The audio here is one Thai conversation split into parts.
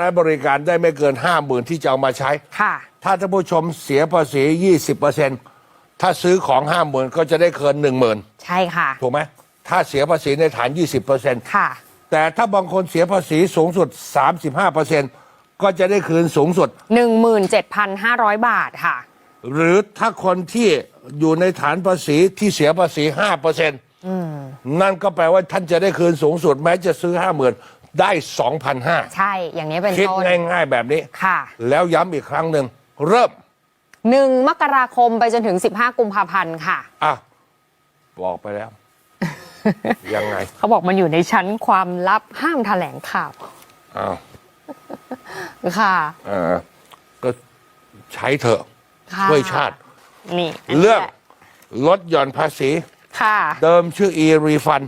และบริการได้ไม่เกินห้าหมื่นที่จะเอามาใช้ ค่ะ ถ้าท่านผู้ชมเสียภาษี 20%ถ้าซื้อของห้าหมื่นก็จะได้เกินหนึ่งหมื่นใช่ค่ะ ถูกไหม ถ้าเสียภาษีในฐาน 20%ค่ะ แต่ถ้าบางคนเสียภาษีสูงสุด 35%ก็จะได้คืนสูงสุด 17,500 บาทค่ะ หรือถ้าคนที่อยู่ในฐานภาษีที่เสียภาษี 5%นั่นก็แปลว่าท่านจะได้คืนสูงสุดแม้จะซื้อ 50,000 ได้ 2,500 ใช่ อย่างนี้เป็นคิดต้นง่ายๆแบบนี้ ค่ะ แล้วย้ำอีกครั้งหนึ่ง เริ่ม 1 มกราคมไปจนถึง 15 กุมภาพันธ์ค่ะ อะ บอกไปแล้ว ยังไง เขาบอกมันอยู่ในชั้นความลับห้ามแถลงข่าว อ้าว ค่ะเออก็ใช้เถอะ ค่ะช่วยชาติ นี่นนี้เรื่องแหละลดหย่อนภาษี ค่ะ เดิมชื่อ e refund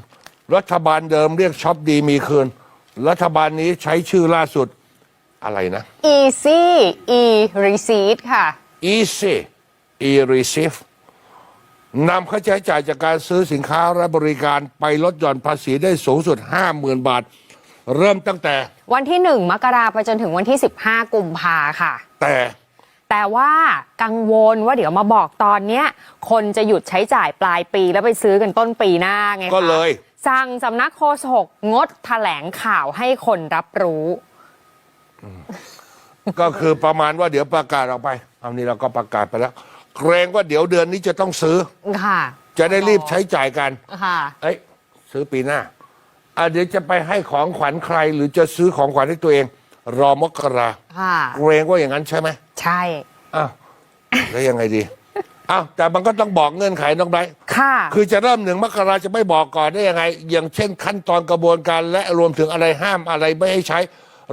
รัฐบาลเดิมเรียกช็อปดีมีคืน รัฐบาลนี้ใช้ชื่อล่าสุดอะไรนะ easy e receipt ค่ะ easy e receive นำค่าใช้จ่ายจากการซื้อสินค้าและบริการไปลดหย่อนภาษีได้สูงสุด 50,000 บาท เริ่มตั้งแต่ วันที่ 1 มกราไปจนถึงวันที่ 15 กุมภาค่ะ แต่ แต่ว่ากังวลว่าเดี๋ยวมาบอกตอนเนี้ย คนจะหยุดใช้จ่ายปลายปีแล้วไปซื้อกันต้นปีหน้าไงคะก็เลย สั่งสำนักโฆษกงดแถลงข่าวให้คนรับรู้ ก็คือประมาณว่าเดี๋ยวประกาศออกไป เอานี่เราก็ประกาศไปแล้ว เกรงว่าเดี๋ยวเดือนนี้จะต้องซื้อ ค่ะ จะได้รีบใช้จ่ายกัน ค่ะ เอ้ยซื้อปีหน้าอะเดี๋ยวจะไปให้ของขวัญใคร หรือจะซื้อของขวัญให้ตัวเอง รอมกราค่ะ เกรงว่าอย่างนั้นใช่ไหมใช่ อ้าวแล้วยังไงดี อ้าวแต่มันก็ต้องบอกเงื่อนไขน้องไบร์ทค่ะ คือจะเริ่มหนึ่งมกราจะไม่บอกก่อนได้ยังไง อย่างเช่นขั้นตอนกระบวนการและรวมถึงอะไรห้ามอะไรไม่ให้ใช้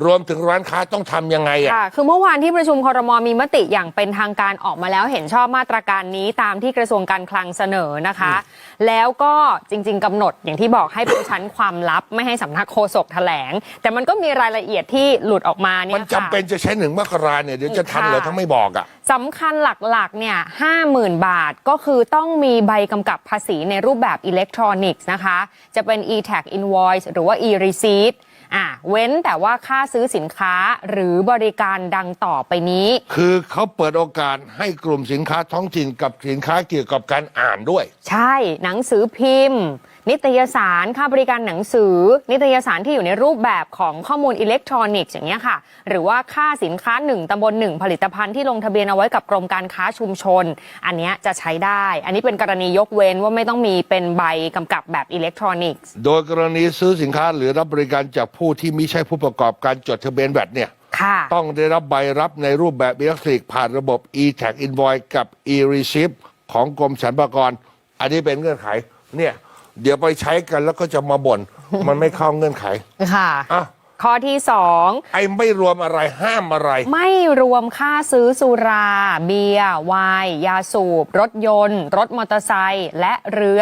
รวมถึงร้านค้าต้องทำยังไงอะ ค่ะ คือเมื่อวานที่ประชุมครมมีมติอย่างเป็นทางการออกมาแล้วเห็นชอบมาตรการนี้ตามที่กระทรวงการคลังเสนอนะคะ แล้วก็จริง ๆกำหนดอย่างที่บอกให้เป็นชั้นความลับ ไม่ให้สำนักโฆษกแถลง แต่มันก็มีรายละเอียดที่หลุดออกมาเนี่มันยจำค่ะ เป็นจะใช้หนึ่งมกราเนี่ยเดี๋ยวจะทันเหรอค่ะ ถ้าไม่บอกอะ สำคัญหลักๆ เนี่ยห้าหมื่นบาทก็คือต้องมีใบกำกับภาษีในรูปแบบอิเล็กทรอนิกส์นะคะ จะเป็น e-tag invoice หรือว่า e-receipt อะเว้นแต่ว่าค่าซื้อสินค้าหรือบริการดังต่อไปนี้ คือเขาเปิดโอกาสให้กลุ่มสินค้าท้องถิ่นกับสินค้าเกี่ยวกับการอ่านด้วย ใช่หนังสือพิมพ์นิตยสารค่าบริการหนังสือ นิตยสารที่อยู่ในรูปแบบของข้อมูลอิเล็กทรอนิกส์อย่างเงี้ยค่ะ หรือว่าค่าสินค้า 1ตำบล 1 ผลิตภัณฑ์ที่ลงทะเบียนเอาไว้กับกรมการค้าชุมชน อันเนี้ยจะใช้ได้ อันนี้เป็นกรณียกเว้นว่าไม่ต้องมีเป็นใบกำกับแบบอิเล็กทรอนิกส์ โดยกรณีซื้อสินค้าหรือรับบริการจากผู้ที่ไม่ใช่ผู้ประกอบการจดทะเบียนแบตเนี่ยค่ะต้องได้รับใบรับในรูปแบบอิเล็กทรอนิกส์ผ่านระบบ e-tag invoice กับ e-receipt ของกรมสรรพากร อันนี้เป็นเงื่อนไขเนี่ย เดี๋ยวไปใช้กันแล้วก็จะมาบ่น มันไม่เข้าเงื่อนไข ค่ะ อะ ข้อที่2ไอ้ไม่รวมอะไรห้ามอะไร ไม่รวมค่าซื้อสุรา เบียร์ไวน์ยาสูบ รถยนต์ รถมอเตอร์ไซค์และเรือ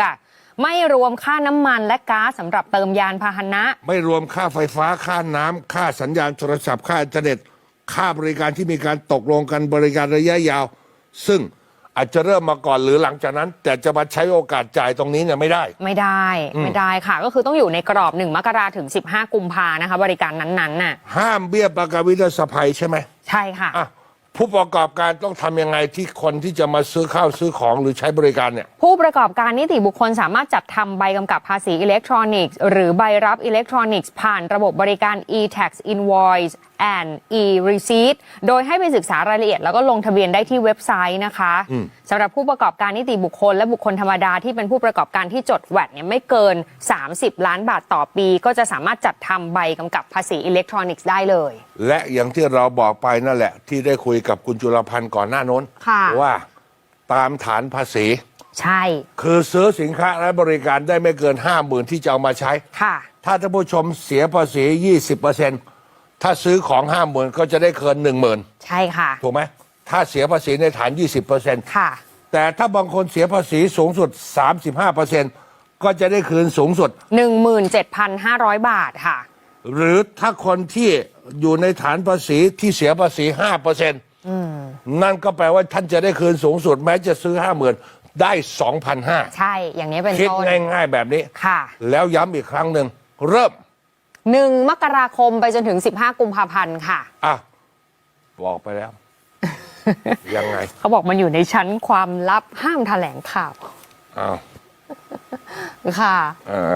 ไม่รวมค่าน้ำมันและก๊าซสำหรับเติมยานพาหนะ ไม่รวมค่าไฟฟ้าค่าน้ำค่าสัญญาณโทรศัพท์ค่าอินเทอร์เน็ต ค่าบริการที่มีการตกลงกันบริการระยะยาว ซึ่ง อาจจะเริ่มมาก่อนหรือหลังจากนั้น แต่จะมาใช้โอกาสจ่ายตรงนี้เนี่ยไม่ได้ ไม่ได้ไม่ได้ค่ะ ก็คือต้องอยู่ในกรอบ1มกราถึง 15 กุมภานะคะ บริการนั้นๆน่ะห้ามเบี้ยประกันวินาศภัยใช่ไหมใช่ค่ะอะผู้ประกอบการต้องทำยังไงที่คนที่จะมาซื้อข้าวซื้อของหรือใช้บริการเนี่ย ผู้ประกอบการนิติบุคคลสามารถจัดทำใบกำกับภาษีอิเล็กทรอนิกส์ หรือใบรับอิเล็กทรอนิกส์ผ่านระบบบริการ e-tax invoice and e-receipt โดยให้ไปศึกษารายละเอียด แล้วก็ลงทะเบียนได้ที่เว็บไซต์นะคะสำหรับผู้ประกอบการนิติบุคคล และบุคคลธรรมดาที่เป็นผู้ประกอบการที่จดแวดเนี่ยไม่เกิน 30 ล้านบาทต่อปี ก็จะสามารถจัดทำใบกำกับภาษีอิเล็กทรอนิกส์ได้เลย และอย่างที่เราบอกไปนั่นแหละ ที่ได้คุยกับคุณจุลพันธ์ก่อนหน้าโน้นค่ะว่าตามฐานภาษี ใช่ คือซื้อสินค้าและบริการได้ไม่เกินห้าหมื่นที่จะเอามาใช้ ค่ะ ถ้าท่านผู้ชมเสียภาษี 20% ถ้าซื้อของห้าหมื่นก็จะได้เกินหนึ่งหมื่นใช่ค่ะ ถูกไหมถ้าเสียภาษีในฐาน 20%ค่ะ แต่ถ้าบางคนเสียภาษีสูงสุด 35%ก็จะได้คืนสูงสุด 17,500 บาทค่ะ หรือถ้าคนที่อยู่ในฐานภาษีที่เสียภาษีห้าเปอร์เซ็นต์นั่นก็แปลว่าท่านจะได้คืนสูงสุด แม้จะซื้อห้าหมื่นได้สองพันห้าใช่ อย่างนี้เป็นคิดต้นง่ายๆแบบนี้ ค่ะ แล้วย้ำอีกครั้งหนึ่งเริ่ม 1 มกราคมไปจนถึง 15 กุมภาพันธ์ค่ะ อะ บอกไปแล้ว ยังไงเขาบอกมันอยู่ในชั้นความลับห้ามแถลงข่าวอ้าวค่ะ เออ